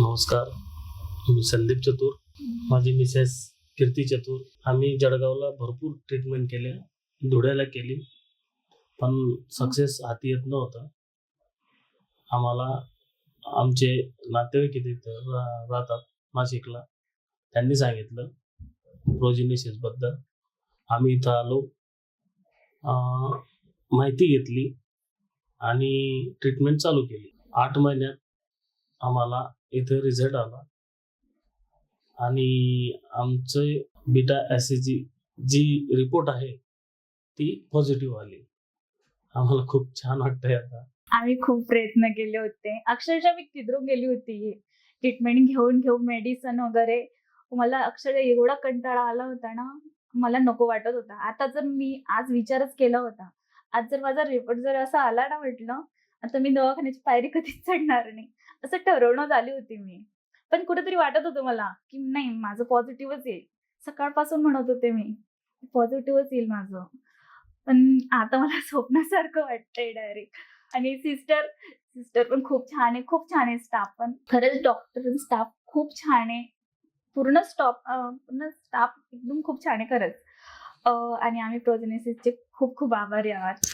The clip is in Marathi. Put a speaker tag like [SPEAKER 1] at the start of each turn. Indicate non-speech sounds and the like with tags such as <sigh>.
[SPEAKER 1] नमस्कार. मी संदीप चतुर. माझी मिसेस कीर्ती चतुर. आम्ही जळगावला भरपूर ट्रीटमेंट केल्या. धुळ्याला केली. पण सक्सेस हाती येत नव्हतं. आम्हाला आमचे नातेवाईक इथे रा- राहतात. नाशिकला. त्यांनी सांगितलं प्रोजिनिसिसबद्दल आम्ही इथं आलो. माहिती घेतली आणि ट्रीटमेंट चालू केली. आठ महिन्यात आम्हाला इथं रिझल्ट आला. आणि आमचे बीटा ॲसिजी जी रिपोर्ट आहे ती पॉझिटिव्ह आली. आम्हाला खूप छान वाटतंय आता.
[SPEAKER 2] आम्ही खूप प्रयत्न केले होते. अक्षरशः मी किधरून गेली होती ट्रीटमेंट घेऊन घेऊन मेडिसन वगैरे. मला अक्षरशः एवढा कंटाळा आला होता ना मला नको वाटत होता. आता जर मी आज विचारच केला होता आज जर माझा रिपोर्ट जर असा आला ना म्हटलं आता मी दवाखान्याची पायरी कधीच चढणार नाही. असं ठरवण्यात आली होती मी. पण कुठेतरी वाटत होतं मला की नाही माझं पॉझिटिव्हच येईल. सकाळपासून म्हणत होते मी पॉझिटिव्हच येईल माझं. पण आता मला <laughs> स्वप्नासारखं वाटतंय डायरेक्ट आणि सिस्टर सिस्टर पण खूप छान आहे खूप छान आहे स्टाफ पण. खरंच डॉक्टर स्टाफ खूप छान आहे. पूर्ण स्टॉप पूर्ण स्टाफ एकदम खूप छान आहे खरंच. आणि आम्ही प्रोजेनेसिसचे खूप खूप आभारी आहात.